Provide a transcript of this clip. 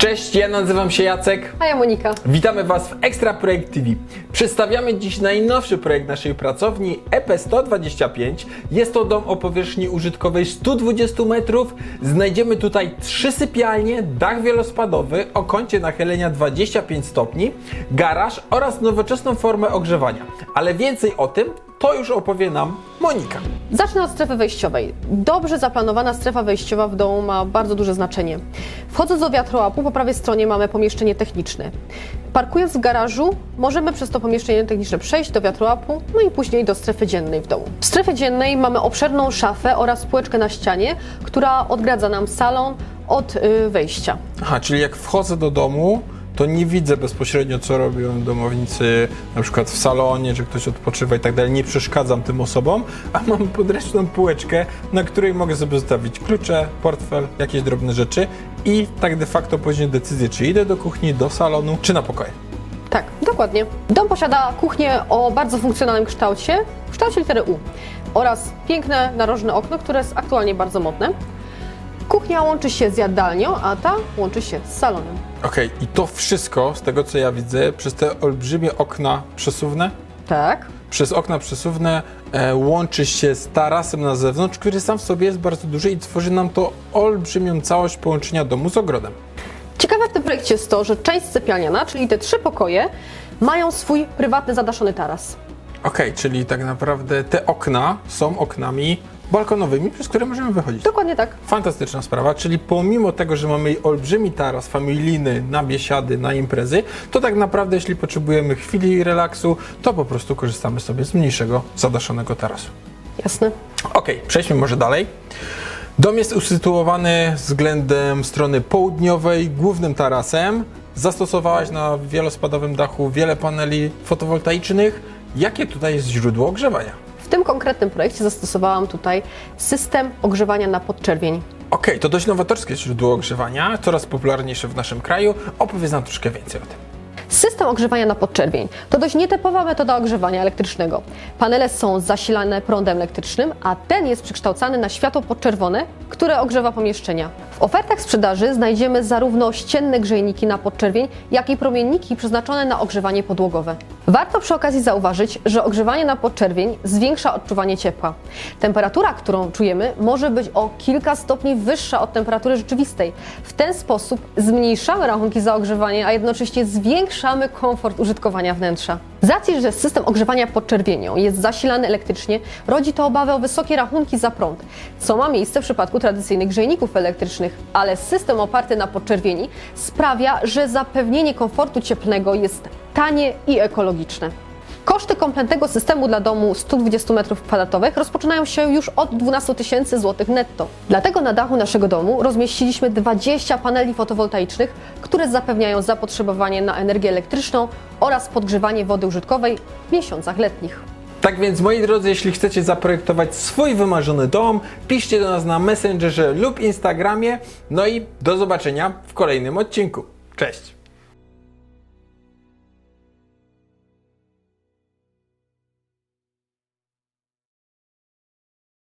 Cześć, ja nazywam się Jacek. A ja Monika. Witamy Was w Ekstra Projekt TV. Przedstawiamy dziś najnowszy projekt naszej pracowni E EP125. Jest to dom o powierzchni użytkowej 120 metrów. Znajdziemy tutaj trzy sypialnie, dach wielospadowy o kącie nachylenia 25 stopni, garaż oraz nowoczesną formę ogrzewania. Ale więcej o tym to już opowie nam Monika. Zacznę od strefy wejściowej. Dobrze zaplanowana strefa wejściowa w domu ma bardzo duże znaczenie. Wchodząc do wiatrołapu, po prawej stronie mamy pomieszczenie techniczne. Parkując w garażu, możemy przez to pomieszczenie techniczne przejść do wiatrołapu, no i później do strefy dziennej w domu. W strefie dziennej mamy obszerną szafę oraz półeczkę na ścianie, która odgradza nam salon od y, wejścia. Aha, czyli jak wchodzę do domu, to nie widzę bezpośrednio, co robią domownicy, na przykład w salonie, czy ktoś odpoczywa i tak dalej. Nie przeszkadzam tym osobom, a mam podręczną półeczkę, na której mogę sobie zostawić klucze, portfel, jakieś drobne rzeczy i tak de facto później decyzję, czy idę do kuchni, do salonu, czy na pokoje. Tak, dokładnie. Dom posiada kuchnię o bardzo funkcjonalnym kształcie, w kształcie litery U oraz piękne narożne okno, które jest aktualnie bardzo modne. Kuchnia łączy się z jadalnią, a ta łączy się z salonem. Okej, i to wszystko, z tego co ja widzę, przez te olbrzymie okna przesuwne, Tak. przez okna przesuwne e, łączy się z tarasem na zewnątrz, który sam w sobie jest bardzo duży i tworzy nam to olbrzymią całość połączenia domu z ogrodem. Ciekawe w tym projekcie jest to, że część sypialniana, czyli te trzy pokoje, mają swój prywatny zadaszony taras. Okej, czyli tak naprawdę te okna są oknami balkonowymi, przez które możemy wychodzić. Dokładnie tak. Fantastyczna sprawa, czyli pomimo tego, że mamy olbrzymi taras familijny na biesiady, na imprezy, to tak naprawdę jeśli potrzebujemy chwili relaksu, to po prostu korzystamy sobie z mniejszego zadaszonego tarasu. Jasne. Okej, przejdźmy może dalej. Dom jest usytuowany względem strony południowej, głównym tarasem. Zastosowałaś na wielospadowym dachu wiele paneli fotowoltaicznych. Jakie tutaj jest źródło ogrzewania? W tym konkretnym projekcie zastosowałam tutaj system ogrzewania na podczerwień. Okej, to dość nowatorskie źródło ogrzewania, coraz popularniejsze w naszym kraju. Opowiedz nam troszkę więcej o tym. System ogrzewania na podczerwień to dość nietypowa metoda ogrzewania elektrycznego. Panele są zasilane prądem elektrycznym, a ten jest przekształcany na światło podczerwone, które ogrzewa pomieszczenia. W ofertach sprzedaży znajdziemy zarówno ścienne grzejniki na podczerwień, jak i promienniki przeznaczone na ogrzewanie podłogowe. Warto przy okazji zauważyć, że ogrzewanie na podczerwień zwiększa odczuwanie ciepła. Temperatura, którą czujemy, może być o kilka stopni wyższa od temperatury rzeczywistej. W ten sposób zmniejszamy rachunki za ogrzewanie, a jednocześnie zwiększamy komfort użytkowania wnętrza. Z racji, że system ogrzewania podczerwienią jest zasilany elektrycznie, rodzi to obawę o wysokie rachunki za prąd, co ma miejsce w przypadku tradycyjnych grzejników elektrycznych, ale system oparty na podczerwieni sprawia, że zapewnienie komfortu cieplnego jest tanie i ekologiczne. Koszty kompletnego systemu dla domu 120 m2 rozpoczynają się już od 12 tysięcy złotych netto. Dlatego na dachu naszego domu rozmieściliśmy 20 paneli fotowoltaicznych, które zapewniają zapotrzebowanie na energię elektryczną oraz podgrzewanie wody użytkowej w miesiącach letnich. Tak więc, moi drodzy, jeśli chcecie zaprojektować swój wymarzony dom, piszcie do nas na Messengerze lub Instagramie. No i do zobaczenia w kolejnym odcinku. Cześć!